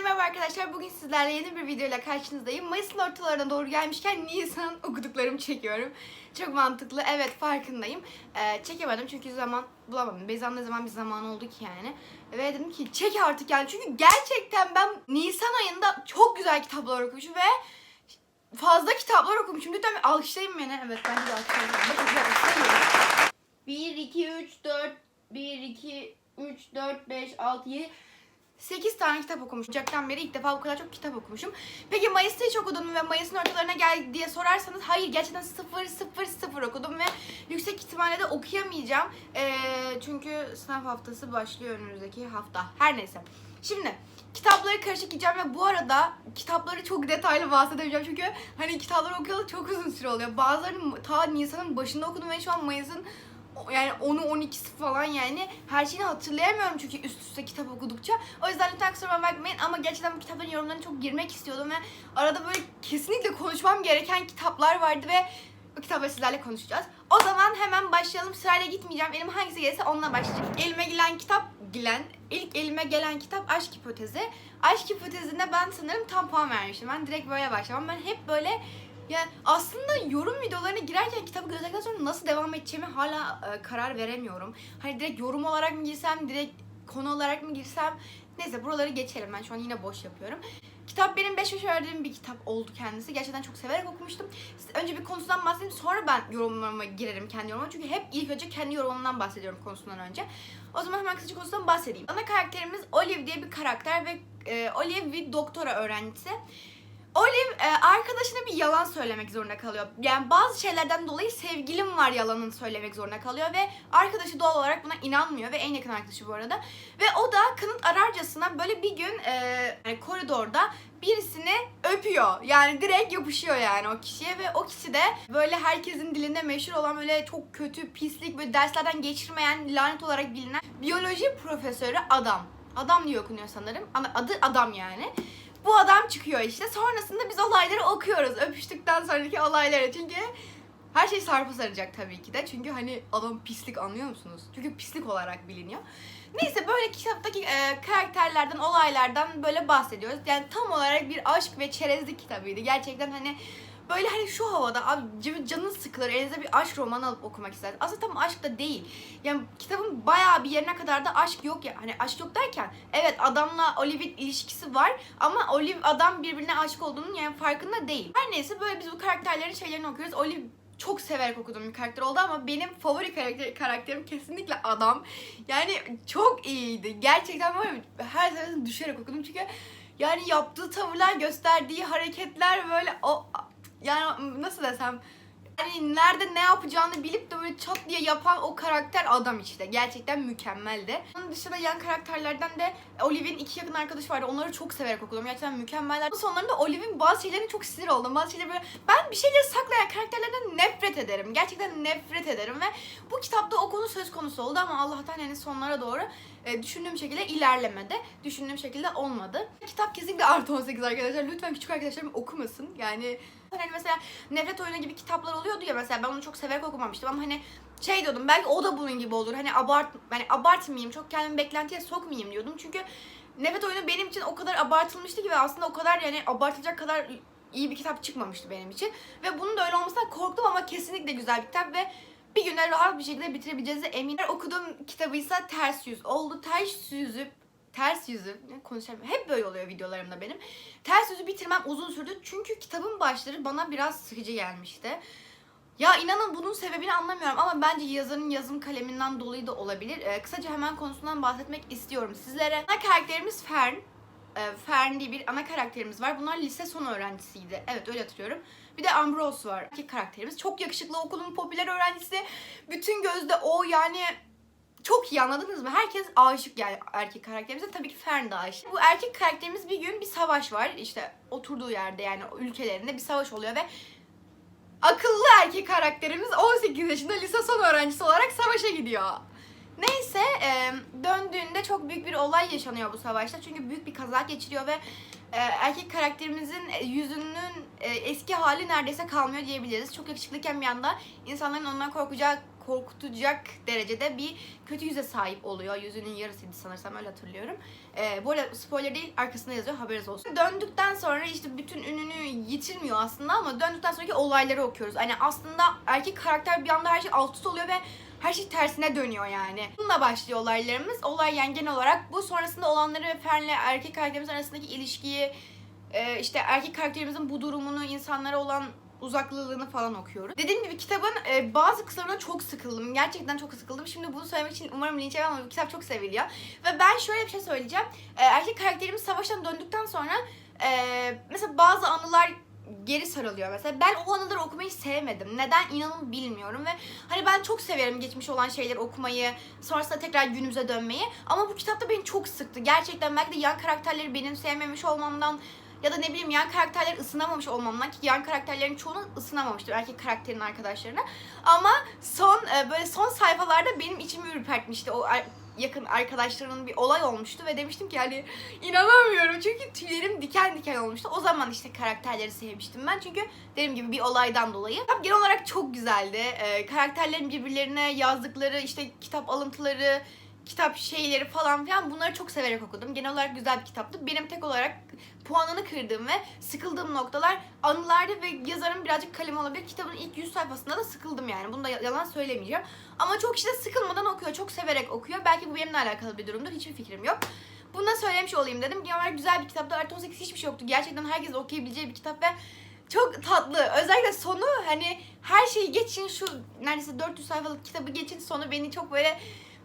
merhaba arkadaşlar. Bugün sizlerle yeni bir videoyla karşınızdayım. Mayıs'ın ortalarına doğru gelmişken Nisan okuduklarımı çekiyorum. Çok mantıklı. Evet farkındayım. Ee, çekemedim çünkü zaman bulamadım. Beyza'nın ne zaman bir zaman oldu ki yani. Ve dedim ki çek artık yani. Çünkü gerçekten ben Nisan ayında çok güzel kitaplar okumuşum ve fazla kitaplar okumuşum. Lütfen alkışlayın beni. Evet ben de alkışlayın. Bakın şöyle sayıyorum. 1, 2, 3, 4, 1, 2, 3, 4, 5, 6, 7, 8 tane kitap okumuşum. Ocaktan beri ilk defa bu kadar çok kitap okumuşum. Peki Mayıs'ta hiç okudun mu ve Mayıs'ın ortalarına geldi diye sorarsanız hayır gerçekten sıfır sıfır sıfır okudum ve yüksek ihtimalle de okuyamayacağım. Ee, çünkü sınav haftası başlıyor önümüzdeki hafta. Her neyse. Şimdi kitapları karışık gideceğim ve bu arada kitapları çok detaylı bahsedemeyeceğim çünkü hani kitapları okuyalı çok uzun süre oluyor. Bazılarını ta Nisan'ın başında okudum ve şu an Mayıs'ın yani 10'u 12'si falan yani her şeyini hatırlayamıyorum çünkü üst üste kitap okudukça. O yüzden lütfen kusura bakmayın ama gerçekten bu kitapların yorumlarına çok girmek istiyordum ve arada böyle kesinlikle konuşmam gereken kitaplar vardı ve bu kitapları sizlerle konuşacağız. O zaman hemen başlayalım. Sırayla gitmeyeceğim. Elime hangisi gelirse onunla başlayacağım. Elime gelen kitap Gilen. İlk elime gelen kitap Aşk Hipotezi. Aşk Hipotezine ben sanırım tam puan vermiştim. Ben direkt böyle başlamam. Ben hep böyle ya aslında yorum videolarına girerken kitabı gözdükten sonra nasıl devam edeceğimi hala e, karar veremiyorum. Hani direkt yorum olarak mı girsem, direkt konu olarak mı girsem. Neyse buraları geçelim. Ben şu an yine boş yapıyorum. Kitap benim 5 yaş verdiğim bir kitap oldu kendisi. Gerçekten çok severek okumuştum. Önce bir konusundan bahsedeyim sonra ben yorumlarıma girerim kendi yorumuma. Çünkü hep ilk önce kendi yorumumdan bahsediyorum konusundan önce. O zaman hemen kısaca konusundan bahsedeyim. Ana karakterimiz Olive diye bir karakter ve e, Olive bir doktora öğrencisi. Olive e, arkadaşına bir yalan söylemek zorunda kalıyor. Yani bazı şeylerden dolayı sevgilim var yalanını söylemek zorunda kalıyor ve arkadaşı doğal olarak buna inanmıyor ve en yakın arkadaşı bu arada. Ve o da kanıt ararcasına böyle bir gün e, yani koridorda birisini öpüyor. Yani direkt yapışıyor yani o kişiye ve o kişi de böyle herkesin dilinde meşhur olan böyle çok kötü, pislik böyle derslerden geçirmeyen lanet olarak bilinen biyoloji profesörü adam. Adam diye okunuyor sanırım. Ama adı adam yani. Bu adam çıkıyor işte. Sonrasında biz olayları okuyoruz. Öpüştükten sonraki olayları. Çünkü her şey sarpa saracak tabii ki de. Çünkü hani adam pislik anlıyor musunuz? Çünkü pislik olarak biliniyor. Neyse böyle kitaptaki e, karakterlerden, olaylardan böyle bahsediyoruz. Yani tam olarak bir aşk ve çerezlik kitabıydı. Gerçekten hani böyle hani şu havada abi can- canınız sıkılır elinize bir aşk romanı alıp okumak istersiniz. Aslında tam aşk da değil. Yani kitabın bayağı bir yerine kadar da aşk yok ya. Hani aşk yok derken evet adamla Olive'in ilişkisi var ama Olive adam birbirine aşık olduğunun yani farkında değil. Her neyse böyle biz bu karakterlerin şeylerini okuyoruz. Olive çok severek okuduğum bir karakter oldu ama benim favori karakter, karakterim kesinlikle adam. Yani çok iyiydi. Gerçekten böyle her seferinde düşerek okudum çünkü yani yaptığı tavırlar, gösterdiği hareketler böyle o yani nasıl desem yani nerede ne yapacağını bilip de böyle çat diye yapan o karakter adam işte. Gerçekten mükemmeldi. Onun dışında yan karakterlerden de Olive'in iki yakın arkadaşı vardı. Onları çok severek okudum. Gerçekten mükemmeller. Sonlarında Olive'in bazı şeylerine çok sinir oldum. Bazı şeyleri böyle... Ben bir şeyleri saklayan karakterlerden nefret ederim. Gerçekten nefret ederim ve bu kitapta o konu söz konusu oldu ama Allah'tan yani sonlara doğru e, düşündüğüm şekilde ilerlemedi. Düşündüğüm şekilde olmadı. Kitap kesinlikle artı 18 arkadaşlar. Lütfen küçük arkadaşlarım okumasın. Yani hani mesela Nefret Oyunu gibi kitaplar oluyordu ya mesela ben onu çok severek okumamıştım ama hani şey diyordum belki o da bunun gibi olur. Hani abart hani abartmayayım, çok kendimi beklentiye sokmayayım diyordum. Çünkü Nefret Oyunu benim için o kadar abartılmıştı ki ve aslında o kadar yani abartılacak kadar iyi bir kitap çıkmamıştı benim için. Ve bunun da öyle olmasından korktum ama kesinlikle güzel bir kitap ve bir günde rahat bir şekilde bitirebileceğinize eminim. Okuduğum kitabı ise Ters Yüz oldu. Ters Yüzü ters yüzü konuşamıyorum. Hep böyle oluyor videolarımda benim. Ters yüzü bitirmem uzun sürdü. Çünkü kitabın başları bana biraz sıkıcı gelmişti. Ya inanın bunun sebebini anlamıyorum ama bence yazarın yazım kaleminden dolayı da olabilir. Ee, kısaca hemen konusundan bahsetmek istiyorum sizlere. Ana karakterimiz Fern. Ee, Fern diye bir ana karakterimiz var. Bunlar lise son öğrencisiydi. Evet öyle hatırlıyorum. Bir de Ambrose var. İki karakterimiz. Çok yakışıklı okulun popüler öğrencisi. Bütün gözde o yani çok iyi anladınız mı? Herkes aşık yani erkek karakterimize. Tabii ki Fern de aşık. Bu erkek karakterimiz bir gün bir savaş var. İşte oturduğu yerde yani ülkelerinde bir savaş oluyor ve akıllı erkek karakterimiz 18 yaşında lise son öğrencisi olarak savaşa gidiyor. Neyse döndüğünde çok büyük bir olay yaşanıyor bu savaşta. Çünkü büyük bir kaza geçiriyor ve erkek karakterimizin yüzünün eski hali neredeyse kalmıyor diyebiliriz. Çok yakışıklıyken bir anda insanların ondan korkacağı korkutacak derecede bir kötü yüze sahip oluyor. Yüzünün yarısıydı sanırsam öyle hatırlıyorum. Ee, bu arada spoiler değil arkasında yazıyor haberiniz olsun. Döndükten sonra işte bütün ününü yitirmiyor aslında ama döndükten sonraki olayları okuyoruz. Hani aslında erkek karakter bir anda her şey alt üst oluyor ve her şey tersine dönüyor yani. Bununla başlıyor olaylarımız. Olay yani genel olarak bu sonrasında olanları ve Fern'le erkek karakterimiz arasındaki ilişkiyi e, işte erkek karakterimizin bu durumunu insanlara olan uzaklılığını falan okuyoruz. Dediğim gibi kitabın e, bazı kısımlarına çok sıkıldım. Gerçekten çok sıkıldım. Şimdi bunu söylemek için umarım linç yemem ama bu kitap çok seviliyor. Ve ben şöyle bir şey söyleyeceğim. E, erkek karakterimiz savaştan döndükten sonra e, mesela bazı anılar geri sarılıyor mesela. Ben o anıları okumayı sevmedim. Neden inanın bilmiyorum ve hani ben çok severim geçmiş olan şeyleri okumayı, sonrasında tekrar günümüze dönmeyi. Ama bu kitapta beni çok sıktı. Gerçekten belki de yan karakterleri benim sevmemiş olmamdan ya da ne bileyim yan karakterler ısınamamış olmamdan ki yan karakterlerin çoğunu ısınamamıştır erkek karakterin arkadaşlarına. Ama son e, böyle son sayfalarda benim içimi ürpertmişti. O yakın arkadaşlarının bir olay olmuştu ve demiştim ki yani inanamıyorum çünkü tüylerim diken diken olmuştu. O zaman işte karakterleri sevmiştim ben çünkü dediğim gibi bir olaydan dolayı. Kitap genel olarak çok güzeldi. Ee, karakterlerin birbirlerine yazdıkları işte kitap alıntıları, kitap şeyleri falan filan bunları çok severek okudum. Genel olarak güzel bir kitaptı. Benim tek olarak puanını kırdığım ve sıkıldığım noktalar anılardı ve yazarın birazcık kalemi olabilir. Kitabın ilk 100 sayfasında da sıkıldım yani. Bunu da yalan söylemeyeceğim. Ama çok işte sıkılmadan okuyor, çok severek okuyor. Belki bu benimle alakalı bir durumdur. Hiçbir fikrim yok. Bunu da söylemiş olayım dedim. Genel olarak güzel bir kitaptı. Artı 18 hiçbir şey yoktu. Gerçekten herkes okuyabileceği bir kitap ve çok tatlı. Özellikle sonu hani her şeyi geçin şu neredeyse 400 sayfalık kitabı geçin sonu beni çok böyle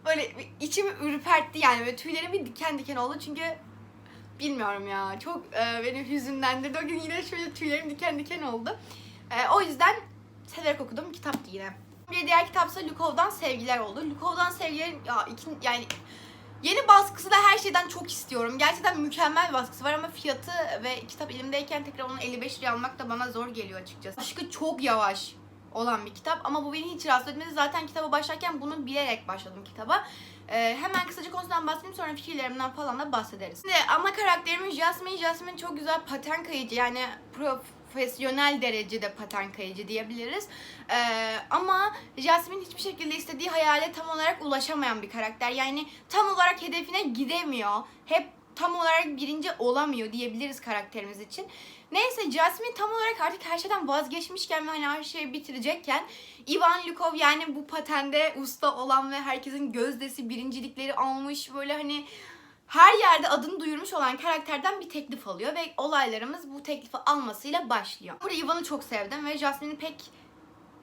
böyle içimi ürpertti yani. Böyle tüylerim diken diken oldu çünkü bilmiyorum ya. Çok e, beni hüzünlendirdi. O gün yine şöyle tüylerim diken diken oldu. E, o yüzden severek okuduğum bir kitaptı yine. Bir diğer kitapsa Lukov'dan Sevgiler oldu. Lukov'dan Sevgiler ya iki, yani Yeni baskısı da her şeyden çok istiyorum. Gerçekten mükemmel baskısı var ama fiyatı ve kitap elimdeyken tekrar onu 55 liraya almak da bana zor geliyor açıkçası. Aşkı çok yavaş olan bir kitap ama bu beni hiç rahatsız etmedi. Zaten kitaba başlarken bunu bilerek başladım kitaba. Ee, hemen kısaca konusundan bahsedeyim sonra fikirlerimden falan da bahsederiz. Şimdi ana karakterimiz Jasmine. Jasmine çok güzel paten kayıcı yani profesyonel derecede paten kayıcı diyebiliriz. Ee, ama Jasmine hiçbir şekilde istediği hayale tam olarak ulaşamayan bir karakter. Yani tam olarak hedefine gidemiyor. Hep tam olarak birinci olamıyor diyebiliriz karakterimiz için. Neyse Jasmine tam olarak artık her şeyden vazgeçmişken ve hani her şeyi bitirecekken Ivan Lukov yani bu patende usta olan ve herkesin gözdesi birincilikleri almış böyle hani her yerde adını duyurmuş olan karakterden bir teklif alıyor ve olaylarımız bu teklifi almasıyla başlıyor. Burada Ivan'ı çok sevdim ve Jasmine'i pek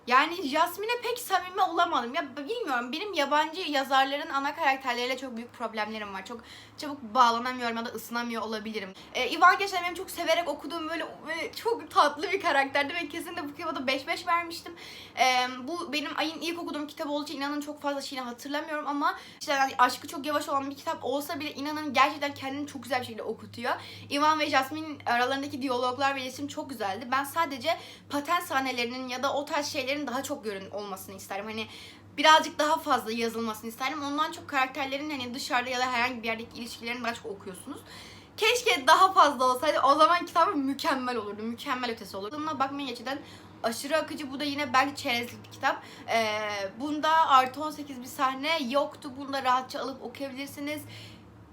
yani Jasmine'e pek samimi olamadım. Ya bilmiyorum benim yabancı yazarların ana karakterleriyle çok büyük problemlerim var. Çok çabuk bağlanamıyorum ya da ısınamıyor olabilirim. Ee, Ivan geçen benim çok severek okuduğum böyle, böyle çok tatlı bir karakterdi ve kesinlikle bu kitaba da 5-5 vermiştim. Ee, bu benim ayın ilk okuduğum kitabı olduğu için inanın çok fazla şeyini hatırlamıyorum ama işte yani aşkı çok yavaş olan bir kitap olsa bile inanın gerçekten kendini çok güzel bir şekilde okutuyor. Ivan ve Jasmine aralarındaki diyaloglar ve iletişim çok güzeldi. Ben sadece paten sahnelerinin ya da o tarz şeylerin daha çok görün olmasını isterim. Hani birazcık daha fazla yazılmasını isterim. Ondan çok karakterlerin hani dışarıda ya da herhangi bir yerdeki ilişkilerini daha çok okuyorsunuz. Keşke daha fazla olsaydı. O zaman kitap mükemmel olurdu. Mükemmel ötesi olurdu. Buna bakmayın geçiden aşırı akıcı. Bu da yine belki çerezlik bir kitap. Ee, bunda artı 18 bir sahne yoktu. Bunu da rahatça alıp okuyabilirsiniz.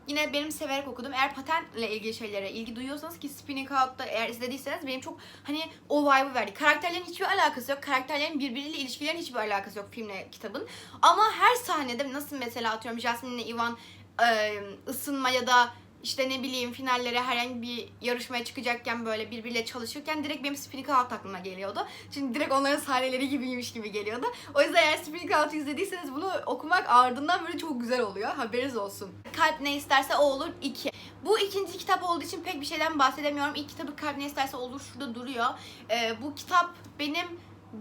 Yine benim severek okudum. Eğer patentle ilgili şeylere ilgi duyuyorsanız ki Spinning Out'ta eğer izlediyseniz benim çok hani o vibe'ı verdi. Karakterlerin hiçbir alakası yok. Karakterlerin birbiriyle ilişkilerin hiçbir alakası yok filmle kitabın. Ama her sahnede nasıl mesela atıyorum Jasmine ile Ivan ısınma ya da işte ne bileyim finallere herhangi bir yarışmaya çıkacakken böyle birbiriyle çalışırken direkt benim Spinning Out aklıma geliyordu. Şimdi direkt onların sahneleri gibiymiş gibi geliyordu. O yüzden eğer Spinning Out'u izlediyseniz bunu okumak ardından böyle çok güzel oluyor. Haberiniz olsun. Kalp ne isterse o olur 2. Bu ikinci kitap olduğu için pek bir şeyden bahsedemiyorum. İlk kitabı Kalp ne isterse olur şurada duruyor. Ee, bu kitap benim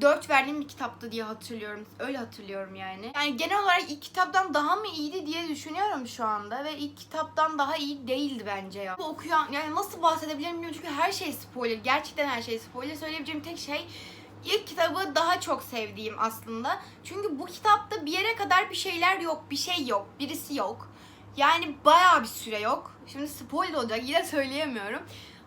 4 verdiğim bir kitaptı diye hatırlıyorum. Öyle hatırlıyorum yani. Yani genel olarak ilk kitaptan daha mı iyiydi diye düşünüyorum şu anda ve ilk kitaptan daha iyi değildi bence ya. Bu okuyan yani nasıl bahsedebilirim bilmiyorum çünkü her şey spoiler. Gerçekten her şey spoiler. Söyleyebileceğim tek şey ilk kitabı daha çok sevdiğim aslında. Çünkü bu kitapta bir yere kadar bir şeyler yok, bir şey yok, birisi yok. Yani bayağı bir süre yok. Şimdi spoiler olacak yine söyleyemiyorum.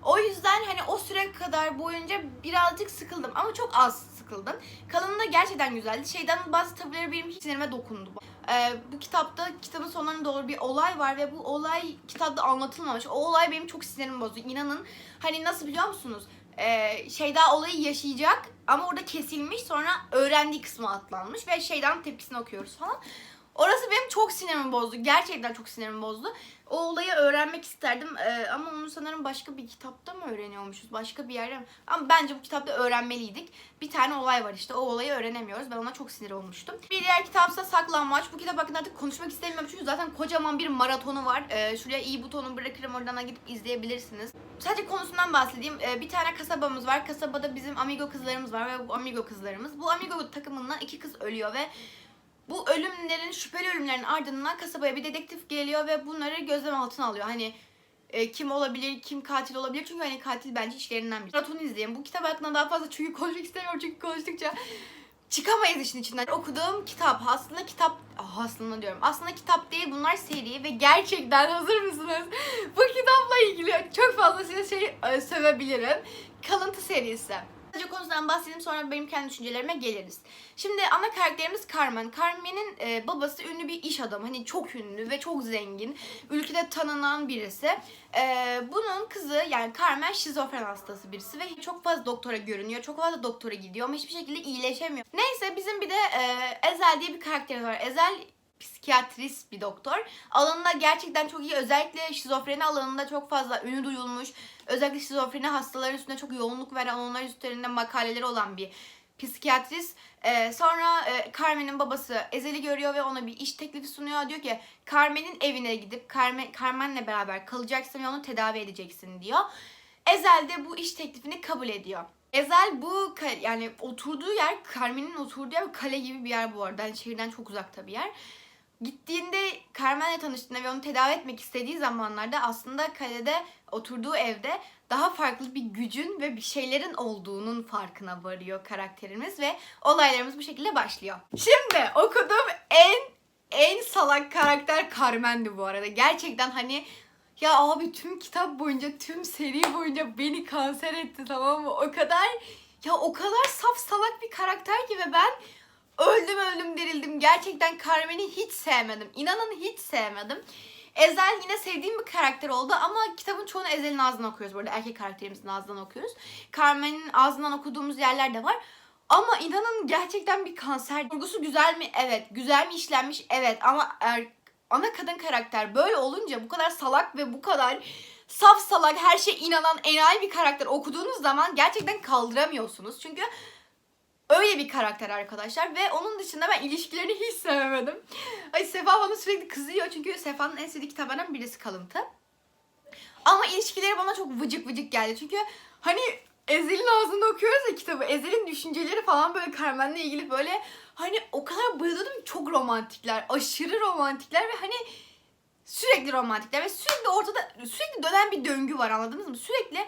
O yüzden hani o süre kadar boyunca birazcık sıkıldım ama çok az sıkıldım. Kalını da gerçekten güzeldi. Şeyden bazı tabuları benim hiç sinirime dokundu. Ee, bu kitapta kitabın sonlarına doğru bir olay var ve bu olay kitapta anlatılmamış. O olay benim çok sinirimi bozdu. İnanın hani nasıl biliyor musunuz? Ee, Şeyda olayı yaşayacak ama orada kesilmiş sonra öğrendiği kısmı atlanmış ve şeyden tepkisini okuyoruz falan. Orası benim çok sinirimi bozdu. Gerçekten çok sinirimi bozdu. O olayı öğrenmek isterdim Ee, ama onu sanırım başka bir kitapta mı öğreniyormuşuz? Başka bir yerde mi? Ama bence bu kitapta öğrenmeliydik. Bir tane olay var işte. O olayı öğrenemiyoruz. Ben ona çok sinir olmuştum. Bir diğer kitapsa Saklanmaç. Bu kitap hakkında artık konuşmak istemiyorum çünkü zaten kocaman bir maratonu var. Ee, şuraya iyi butonu bırakırım oradan gidip izleyebilirsiniz. Sadece konusundan bahsedeyim. Ee, bir tane kasabamız var. Kasabada bizim amigo kızlarımız var ve bu amigo kızlarımız. Bu amigo takımından iki kız ölüyor ve bu ölümlerin, şüpheli ölümlerin ardından kasabaya bir dedektif geliyor ve bunları gözlem altına alıyor. Hani e, kim olabilir, kim katil olabilir? Çünkü hani katil bence işlerinden biri. Maratonu izleyin. Bu kitap hakkında daha fazla çünkü konuşmak istemiyorum çünkü konuştukça çıkamayız işin içinden. Okuduğum kitap aslında kitap ah, aslında diyorum. Aslında kitap değil bunlar seri ve gerçekten hazır mısınız? Bu kitapla ilgili çok fazla size şey e, sövebilirim. Kalıntı serisi. Sadece konusundan bahsedeyim sonra benim kendi düşüncelerime geliriz. Şimdi ana karakterimiz Carmen. Carmen'in e, babası ünlü bir iş adamı. Hani çok ünlü ve çok zengin. Ülkede tanınan birisi. E, bunun kızı yani Carmen şizofren hastası birisi ve çok fazla doktora görünüyor. Çok fazla doktora gidiyor ama hiçbir şekilde iyileşemiyor. Neyse bizim bir de e, Ezel diye bir karakterimiz var. Ezel psikiyatrist bir doktor. Alanında gerçekten çok iyi. Özellikle şizofreni alanında çok fazla ünü duyulmuş. Özellikle şizofreni hastaların üstüne çok yoğunluk veren, onlar üzerinde makaleleri olan bir psikiyatrist. Ee, sonra e, Carmen'in babası Ezel'i görüyor ve ona bir iş teklifi sunuyor. Diyor ki Carmen'in evine gidip Carmen, Carmen'le beraber kalacaksın ve onu tedavi edeceksin diyor. Ezel de bu iş teklifini kabul ediyor. Ezel bu yani oturduğu yer Carmen'in oturduğu yer kale gibi bir yer bu arada. Yani şehirden çok uzakta bir yer. Gittiğinde Carmen'le tanıştığında ve onu tedavi etmek istediği zamanlarda aslında kalede oturduğu evde daha farklı bir gücün ve bir şeylerin olduğunun farkına varıyor karakterimiz ve olaylarımız bu şekilde başlıyor. Şimdi okuduğum en en salak karakter Carmen'di bu arada. Gerçekten hani ya abi tüm kitap boyunca, tüm seri boyunca beni kanser etti tamam mı? O kadar ya o kadar saf salak bir karakter ki ve ben öldüm öldüm dirildim. Gerçekten Carmen'i hiç sevmedim. İnanın hiç sevmedim. Ezel yine sevdiğim bir karakter oldu ama kitabın çoğunu Ezel'in ağzından okuyoruz. Bu arada erkek karakterimizin ağzından okuyoruz. Carmen'in ağzından okuduğumuz yerler de var. Ama inanın gerçekten bir kanser. Kurgusu güzel mi? Evet. Güzel mi işlenmiş? Evet. Ama er, ana kadın karakter böyle olunca bu kadar salak ve bu kadar saf salak her şeye inanan enayi bir karakter okuduğunuz zaman gerçekten kaldıramıyorsunuz. Çünkü öyle bir karakter arkadaşlar ve onun dışında ben ilişkilerini hiç sevemedim. Ay Sefa bana sürekli kızıyor çünkü Sefa'nın en sevdiği kitaplarından birisi kalıntı. Ama ilişkileri bana çok vıcık vıcık geldi. Çünkü hani Ezel'in ağzında okuyoruz ya kitabı. Ezel'in düşünceleri falan böyle Carmen'le ilgili böyle hani o kadar bayılıyordum çok romantikler. Aşırı romantikler ve hani sürekli romantikler ve sürekli ortada sürekli dönen bir döngü var anladınız mı? Sürekli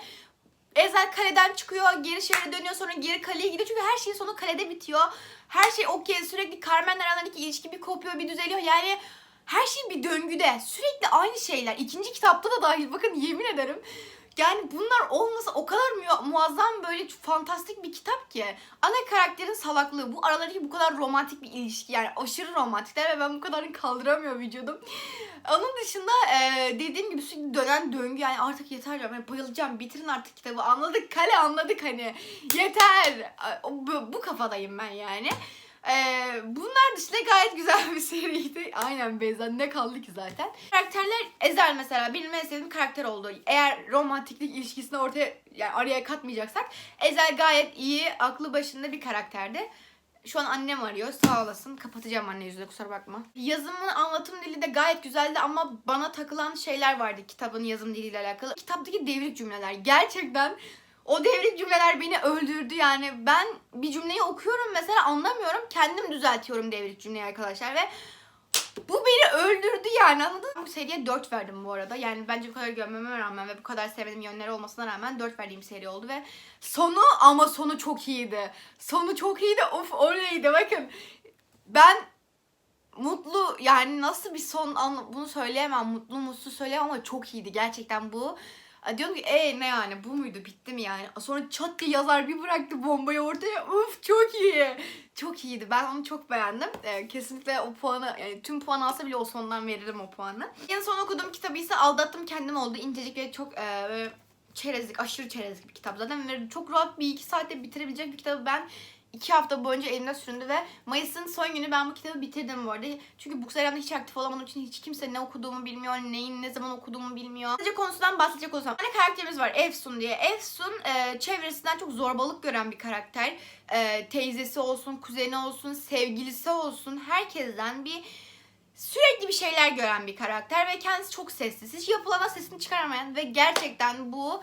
Ezel kaleden çıkıyor, geri şehre dönüyor, sonra geri kaleye gidiyor. Çünkü her şeyin sonu kalede bitiyor. Her şey okey. Sürekli Carmen'le aralarındaki ilişki bir kopuyor, bir düzeliyor. Yani her şey bir döngüde. Sürekli aynı şeyler. İkinci kitapta da dahil. Bakın yemin ederim. Yani bunlar olmasa o kadar mu- muazzam böyle fantastik bir kitap ki. Ana karakterin salaklığı. Bu aralarındaki bu kadar romantik bir ilişki. Yani aşırı romantikler ve ben bu kadarını kaldıramıyor vücudum. Onun dışında e, dediğim gibi sürekli dönen döngü yani artık yeter ya ben bayılacağım bitirin artık kitabı anladık kale anladık hani yeter bu, bu kafadayım ben yani. E, bunlar dışında gayet güzel bir seriydi. Aynen Beyza ne kaldı ki zaten. Karakterler Ezel mesela benim en sevdiğim karakter oldu. Eğer romantiklik ilişkisini ortaya yani araya katmayacaksak Ezel gayet iyi aklı başında bir karakterdi. Şu an annem arıyor. Sağ olasın. Kapatacağım anne yüzüne kusura bakma. Yazımın anlatım dili de gayet güzeldi ama bana takılan şeyler vardı kitabın yazım diliyle alakalı. Kitaptaki devrik cümleler. Gerçekten o devrik cümleler beni öldürdü yani. Ben bir cümleyi okuyorum mesela anlamıyorum. Kendim düzeltiyorum devrik cümleyi arkadaşlar ve bu beni öldürdü yani anladın mı? Bu seriye 4 verdim bu arada. Yani bence bu kadar görmeme rağmen ve bu kadar sevmediğim yönleri olmasına rağmen 4 verdiğim seri oldu ve sonu ama sonu çok iyiydi. Sonu çok iyiydi. Of öyleydi bakın. Ben mutlu yani nasıl bir son bunu söyleyemem. Mutlu mutsuz söyleyemem ama çok iyiydi. Gerçekten bu Diyordum ki e ne yani bu muydu bitti mi yani? Sonra çat diye yazar bir bıraktı bombayı ortaya. Uf çok iyi. Çok iyiydi. Ben onu çok beğendim. E, kesinlikle o puanı yani tüm puan alsa bile o sondan veririm o puanı. En son okuduğum kitabı ise Aldattım Kendim oldu. İncecik ve çok e, çerezlik, aşırı çerezlik bir kitap zaten. Çok rahat bir iki saatte bitirebilecek bir kitabı ben iki hafta boyunca elimde süründü ve Mayıs'ın son günü ben bu kitabı bitirdim bu arada. Çünkü Bookseram'da hiç aktif olamadığım için hiç kimse ne okuduğumu bilmiyor, neyin ne zaman okuduğumu bilmiyor. Sadece konusundan bahsedecek olsam. Bir karakterimiz var Efsun diye. Efsun e, çevresinden çok zorbalık gören bir karakter. E, teyzesi olsun, kuzeni olsun, sevgilisi olsun herkesten bir sürekli bir şeyler gören bir karakter ve kendisi çok sessiz. Hiç yapılana sesini çıkaramayan ve gerçekten bu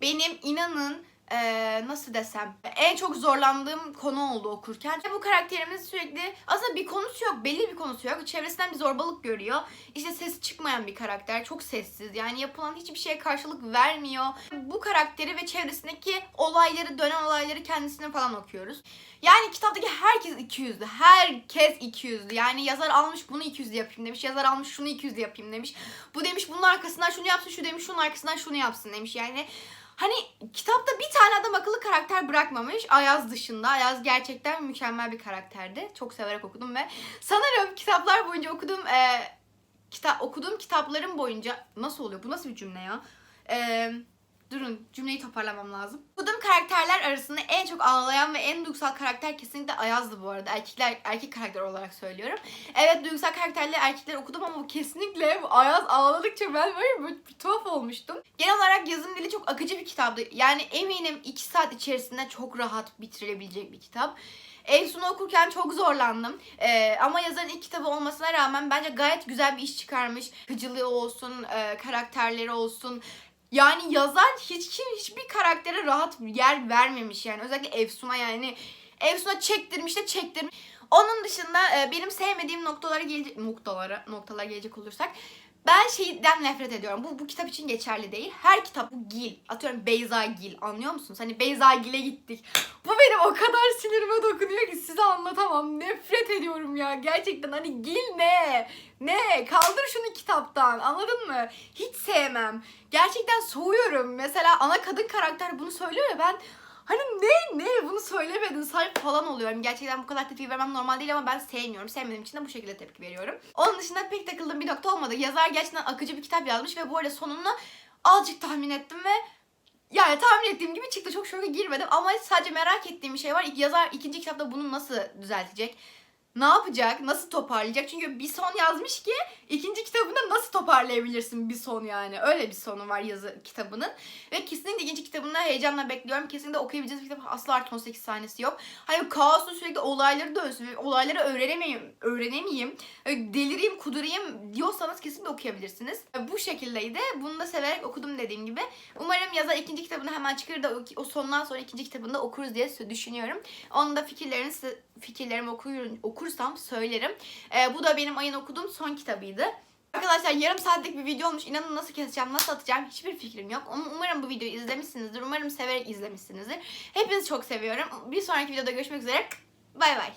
benim inanın eee, nasıl desem en çok zorlandığım konu oldu okurken. Bu karakterimiz sürekli aslında bir konusu yok, belli bir konusu yok. Çevresinden bir zorbalık görüyor. İşte sesi çıkmayan bir karakter, çok sessiz. Yani yapılan hiçbir şeye karşılık vermiyor. Bu karakteri ve çevresindeki olayları, dönen olayları kendisine falan okuyoruz. Yani kitaptaki herkes 200'lü. Herkes 200'lü. Yani yazar almış bunu 200'lü yapayım demiş. Yazar almış şunu 200'lü yapayım demiş. Bu demiş bunun arkasından şunu yapsın, şu demiş şunun arkasından şunu yapsın demiş. Yani Hani kitapta bir tane adam akıllı karakter bırakmamış. Ayaz dışında. Ayaz gerçekten mükemmel bir karakterdi. Çok severek okudum ve sanırım kitaplar boyunca okuduğum e, kitap okuduğum kitapların boyunca nasıl oluyor? Bu nasıl bir cümle ya? E, durun cümleyi toparlamam lazım. Okuduğum karakterler arasında en çok ağlayan ve en duygusal karakter kesinlikle Ayaz'dı bu arada. Erkekler erkek karakter olarak söylüyorum. Evet duygusal karakterli erkekleri okudum ama bu kesinlikle bu Ayaz ağladıkça ben böyle, böyle bir tuhaf olmuştum. Genel olarak yazım dili çok akıcı bir kitaptı. Yani eminim 2 saat içerisinde çok rahat bitirilebilecek bir kitap. Efsun'u okurken çok zorlandım. Ee, ama yazarın ilk kitabı olmasına rağmen bence gayet güzel bir iş çıkarmış. Akıcılığı olsun, e, karakterleri olsun. Yani yazar hiç kim hiçbir karaktere rahat yer vermemiş yani. Özellikle Efsun'a yani. Efsun'a çektirmiş de çektirmiş. Onun dışında e, benim sevmediğim noktalara gelecek noktalara noktalara gelecek olursak ben şeyden nefret ediyorum. Bu bu kitap için geçerli değil. Her kitap bu Gil. Atıyorum Beyza Gil. Anlıyor musunuz? Hani Beyza Gil'e gittik. Bu benim o kadar sinirime dokunuyor ki size anlatamam. Nefret ediyorum ya. Gerçekten hani Gil ne? Ne? Kaldır şunu kitaptan. Anladın mı? Hiç sevmem. Gerçekten soğuyorum. Mesela ana kadın karakter bunu söylüyor ya ben Hani ne ne bunu söylemedin sahip falan oluyorum. Gerçekten bu kadar tepki vermem normal değil ama ben sevmiyorum. Sevmediğim için de bu şekilde tepki veriyorum. Onun dışında pek takıldığım bir nokta olmadı. Yazar gerçekten akıcı bir kitap yazmış ve bu arada sonunu azıcık tahmin ettim ve yani tahmin ettiğim gibi çıktı. Çok şoka girmedim ama sadece merak ettiğim bir şey var. Yazar ikinci kitapta bunu nasıl düzeltecek? Ne yapacak? Nasıl toparlayacak? Çünkü bir son yazmış ki ikinci kitabında nasıl toparlayabilirsin bir son yani. Öyle bir sonu var yazı kitabının. Ve kesinlikle ikinci kitabını heyecanla bekliyorum. Kesinlikle okuyabileceğiniz bir kitap asla artı 18 sahnesi yok. Hani kaosu sürekli olayları dönsün olayları öğrenemeyeyim, öğrenemeyeyim, öyle delireyim, kudurayım diyorsanız kesinlikle okuyabilirsiniz. Bu şekildeydi. Bunu da severek okudum dediğim gibi. Umarım yazar ikinci kitabını hemen çıkarır da o, sondan sonra ikinci kitabını da okuruz diye düşünüyorum. Onun da fikirlerini fikirlerimi okuyun, okursam söylerim. Ee, bu da benim ayın okuduğum son kitabıydı. Arkadaşlar yarım saatlik bir video olmuş. İnanın nasıl keseceğim, nasıl atacağım hiçbir fikrim yok. Ama umarım bu videoyu izlemişsinizdir. Umarım severek izlemişsinizdir. Hepinizi çok seviyorum. Bir sonraki videoda görüşmek üzere. Bay bay.